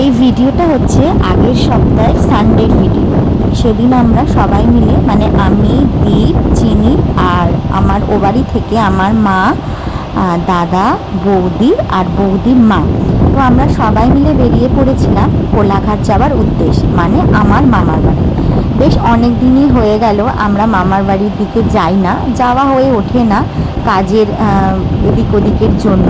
এই ভিডিওটা হচ্ছে আগের সপ্তাহের সানডের ভিডিও সেদিন আমরা সবাই মিলে মানে আমি, দীপ, চিনি আর আমার ও বাড়ি থেকে আমার মা দাদা, বৌদি আর বৌদির মা। তো আমরা সবাই মিলে বেরিয়ে পড়েছিলাম কোলাঘাট যাওয়ার উদ্দেশ্য মানে আমার মামার বাড়ি। বেশ অনেক দিনই হয়ে গেল, আমরা মামার বাড়ির দিকে যাই না, যাওয়া হয়ে ওঠে না কাজের এদিক ওদিকের জন্য।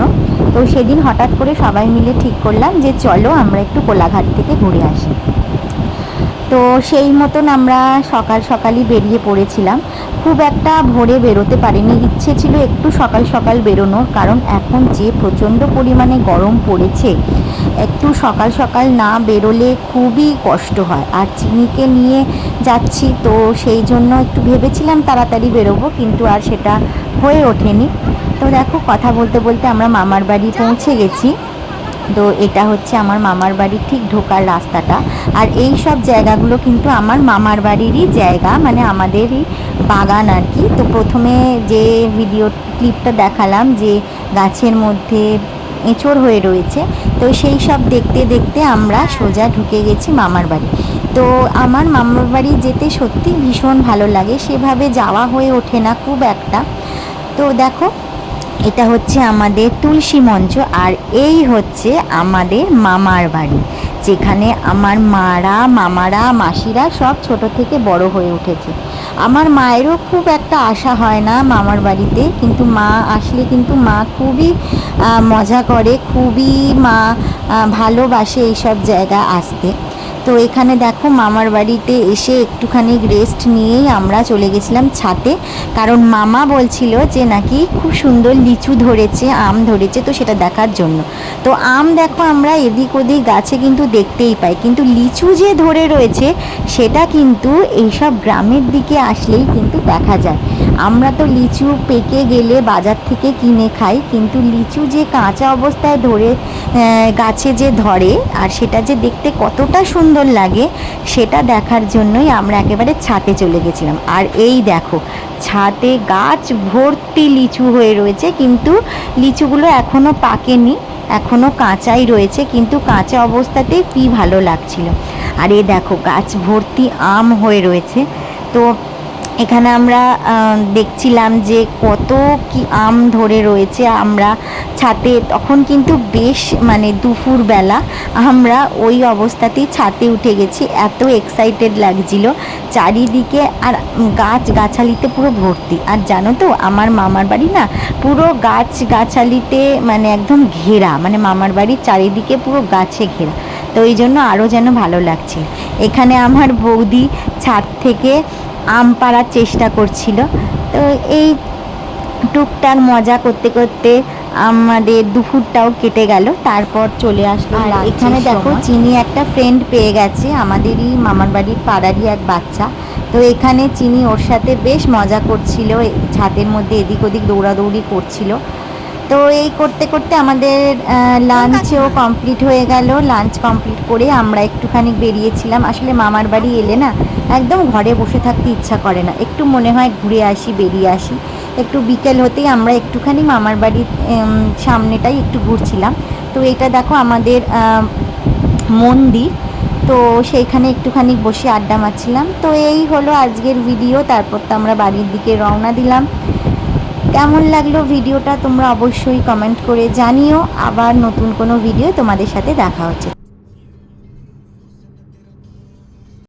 তো সেদিন হঠাৎ করে সবাই মিলে ঠিক করলাম যে চলো আমরা একটু কোলাঘাট থেকে ঘুরে আসি। তো সেই মতন আমরা সকাল সকালই বেরিয়ে পড়েছিলাম। খুব একটা ভোরে বেরোতে পারিনি, ইচ্ছে ছিল একটু সকাল সকাল বেরোনোর, কারণ এখন যে প্রচণ্ড পরিমাণে গরম পড়েছে, একটু সকাল সকাল না বেরোলে খুবই কষ্ট হয়। আর চিনিকে নিয়ে যাচ্ছি, তো সেই জন্য একটু ভেবেছিলাম তাড়াতাড়ি বেরোবো, কিন্তু আর সেটা হয়ে ওঠেনি। তো দেখো, কথা বলতে বলতে আমরা মামার বাড়ি পৌঁছে গেছি। তো এটা হচ্ছে আমার মামার বাড়ির ঠিক ঢোকার রাস্তাটা। আর এই সব জায়গাগুলো কিন্তু আমার মামার বাড়িরই জায়গা মানে আমাদেরই বাগান আর কি। তো প্রথমে যে ভিডিও ক্লিপটা দেখালাম যে গাছের মধ্যে এঁচড় হয়ে রয়েছে। তো সেই সব দেখতে দেখতে আমরা সোজা ঢুকে গেছি মামার বাড়ি। তো আমার মামার বাড়ি যেতে সত্যি ভীষণ ভালো লাগে। সেভাবে যাওয়া হয়ে ওঠে না খুব একটা। তো দেখো, এটা হচ্ছে আমাদের তুলসী মঞ্চ আর এই হচ্ছে আমাদের মামার বাড়ি। যেখানে আমার মারা, মামারা, মাসিরা সব ছোট থেকে বড় হয়ে উঠেছে। আমার মায়েরও খুব একটা আশা হয় না মামার বাড়িতে, কিন্তু মা আসলে কিন্তু মা খুবই মজা করে, খুবই মা ভালোবাসে এইসব জায়গা আসতে। তো এখানে দেখো মামার বাড়িতে এসে একটুখানি রেস্ট নিয়েই আমরা চলে গেছিলাম ছাতে কারণ মামা বলছিল যে নাকি খুব সুন্দর লিচু ধরেছে, আম ধরেছে তো সেটা দেখার জন্য। তো আম দেখো আমরা এদিক ওদিক গাছে কিন্তু দেখতেই পাই। কিন্তু লিচু যে ধরে রয়েছে, সেটা কিন্তু এইসব গ্রামের দিকে আসলেই কিন্তু দেখা যায়। আমরা তো লিচু পেকে গেলে বাজার থেকে কিনে খাই, কিন্তু লিচু যে কাঁচা অবস্থায় ধরে গাছে যে ধরে, আর সেটা যে দেখতে কতটা সুন্দর লাগে, সেটা দেখার জন্যই আমরা একেবারে ছাতে চলে গেছিলাম। আর এই দেখো ছাতে গাছ ভর্তি লিচু হয়ে রয়েছে, কিন্তু লিচুগুলো এখনও পাকেনি এখনও কাঁচাই রয়েছে, কিন্তু কাঁচা অবস্থাতেই কি ভালো লাগছিল। আর এ দেখো, গাছ ভর্তি আম হয়ে রয়েছে। তো এখানে আমরা দেখছিলাম যে কত কি আম ধরে রয়েছে আমরা ছাতে। তখন কিন্তু বেশ মানে দুপুর বেলা আমরা ওই অবস্থাতেই ছাতে উঠে গেছি। এত এক্সাইটেড লাগছিল চারিদিকে আর গাছ গাছালিতে পুরো ভর্তি। আর জানো তো, আমার মামার বাড়ি না পুরো গাছ গাছালিতে মানে একদম ঘেরা। মানে মামার বাড়ির চারিদিকে পুরো গাছে ঘেরা। তো এই জন্য আরও যেন ভালো লাগছে। এখানে আমার বৌদি ছাদ থেকে আম পাড়ার চেষ্টা করছিল। তো এই টুকটাক মজা করতে করতে আমাদের দুপুরটাও কেটে গেল। তারপর চলে আসলো এখানে দেখো চিনি একটা ফ্রেন্ড পেয়ে গেছে আমাদেরই মামার বাড়ির পাড়ারই এক বাচ্চা। তো এখানে চিনি ওর সাথে বেশ মজা করছিল ছাদের মধ্যে এদিক ওদিক দৌড়াদৌড়ি করছিল। তো এই করতে করতে আমাদের লাঞ্চও কমপ্লিট হয়ে গেল। লাঞ্চ কমপ্লিট করে আমরা একটুখানি বেরিয়েছিলাম। আসলে মামার বাড়ি এলে না একদম ঘরে বসে থাকতে ইচ্ছা করে না। একটু মনে হয় ঘুরে আসি, বেরিয়ে আসি। একটু বিকেল হতেই আমরা একটুখানি মামার বাড়ির সামনেটাই একটু ঘুরছিলাম। তো এটা দেখো আমাদের মন্দির। তো সেইখানে একটুখানি বসে আড্ডা মারছিলাম। তো এই হলো আজকের ভিডিও। তারপর তো আমরা বাড়ির দিকে রওনা দিলাম। কেমন লাগল ভিডিওটা তোমরা অবশ্যই কমেন্ট করে জানিও। আবার নতুন কোনো ভিডিও তোমাদের সাথে দেখা হচ্ছে।